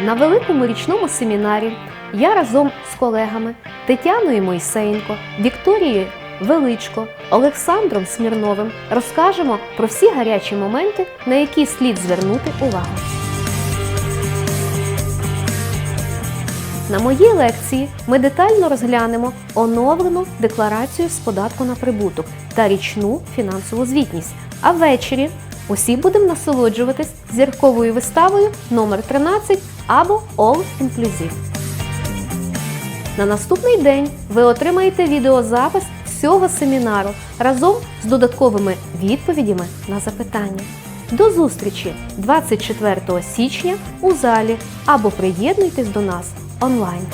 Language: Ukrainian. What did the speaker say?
На великому річному семінарі я разом з колегами Тетяною Мойсеєнко, Вікторією Величко, Олександром Смірновим розкажемо про всі гарячі моменти, на які слід звернути увагу. На моїй лекції ми детально розглянемо оновлену декларацію з податку на прибуток та річну фінансову звітність. А ввечері усі будемо насолоджуватись зірковою виставою номер 13 або All Inclusive. На наступний день ви отримаєте відеозапис всього семінару разом з додатковими відповідями на запитання. До зустрічі 24 січня у залі або приєднуйтесь до нас онлайн.